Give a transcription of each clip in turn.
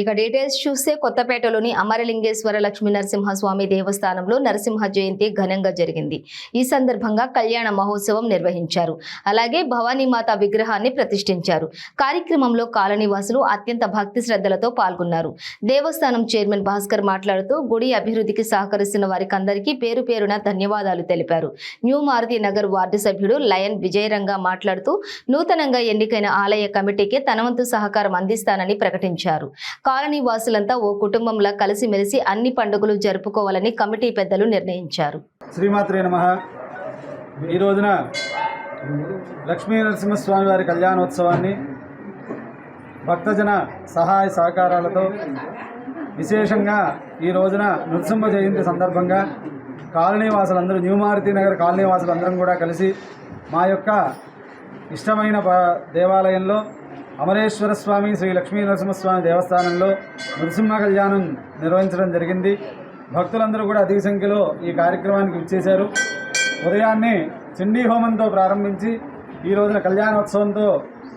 ఇక డీటెయిల్స్ చూస్తే కొత్తపేటలోని అమరలింగేశ్వర లక్ష్మీ నరసింహస్వామి దేవస్థానంలో నరసింహ జయంతి ఘనంగా జరిగింది. ఈ సందర్భంగా కళ్యాణ మహోత్సవం నిర్వహించారు. అలాగే భవానీమాత విగ్రహాన్ని ప్రతిష్ఠించారు. కార్యక్రమంలో కాలనీవాసులు అత్యంత భక్తి శ్రద్ధలతో పాల్గొన్నారు. దేవస్థానం చైర్మన్ భాస్కర్ మాట్లాడుతూ గుడి అభివృద్ధికి సహకరిస్తున్న వారికి అందరికీ పేరు పేరున ధన్యవాదాలు తెలిపారు. న్యూ మారుతి నగర్ వార్డు సభ్యుడు లయన్ విజయరంగా మాట్లాడుతూ నూతనంగా ఎన్నికైన ఆలయ కమిటీకి తనవంతు సహకారం అందిస్తానని ప్రకటించారు. కాలనీ వాసులంతా ఓ కుటుంబంలా కలిసిమెలిసి అన్ని పండుగలు జరుపుకోవాలని కమిటీ పెద్దలు నిర్ణయించారు. శ్రీమాత్రే నమ. ఈ రోజున లక్ష్మీ నరసింహస్వామి వారి కళ్యాణోత్సవాన్ని భక్తజన సహాయ సహకారాలతో విశేషంగా ఈ రోజున నృసింహ జయంతి సందర్భంగా కాలనీ వాసులందరూ న్యూ మారుతి నగర్ కాలనీ వాసులందరం కూడా కలిసి మా యొక్క ఇష్టమైన దేవాలయంలో అమరేశ్వర స్వామి శ్రీ లక్ష్మీ నరసింహస్వామి దేవస్థానంలో నృసింహ కళ్యాణం నిర్వహించడం జరిగింది. భక్తులందరూ కూడా అధిక సంఖ్యలో ఈ కార్యక్రమానికి విచ్చేశారు. ఉదయాన్నే చండీ హోమంతో ప్రారంభించి ఈ రోజున కళ్యాణోత్సవంతో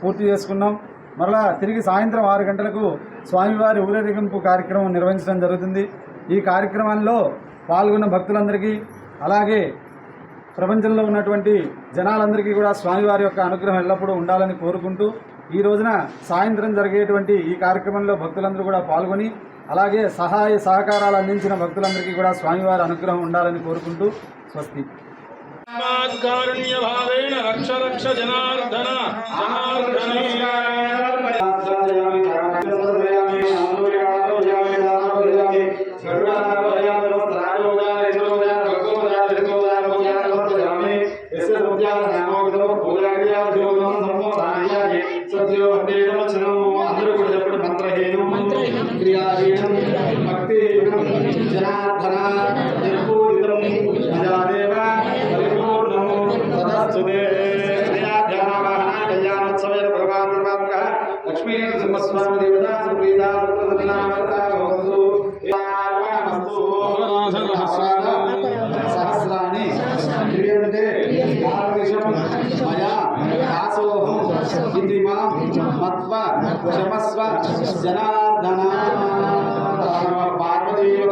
పూర్తి చేసుకున్నాం. మరలా తిరిగి సాయంత్రం ఆరు గంటలకు స్వామివారి ఊరేగింపు కార్యక్రమం నిర్వహించడం జరుగుతుంది. ఈ కార్యక్రమంలో పాల్గొన్న భక్తులందరికీ అలాగే ప్రపంచంలో ఉన్నటువంటి జనాలందరికీ కూడా స్వామివారి యొక్క అనుగ్రహం ఎల్లప్పుడూ ఉండాలని కోరుకుంటూ ఈ రోజున సాయంత్రం జరిగేటువంటి ఈ కార్యక్రమంలో భక్తులందరూ కూడా పాల్గొని అలాగే సహాయ సహకారాలు అందించిన భక్తులందరికీ కూడా స్వామివారి అనుగ్రహం ఉండాలని కోరుకుంటూ స్వస్తి. రక్ష రక్ష జనార్దన జనార్దన भक्ति जनाधना निर्पूरितम विजादेव परिपूर्णम तदस्तुते लक्ष्मी नृसिंहस्वामी देवता सुप्रीता सुप्रदक्षिणावर्ता भवतु सहस्राणि क्रियन्ते भारतदेशं मया మత్వ క్షమస్వ జనార్దన పార్వదేవ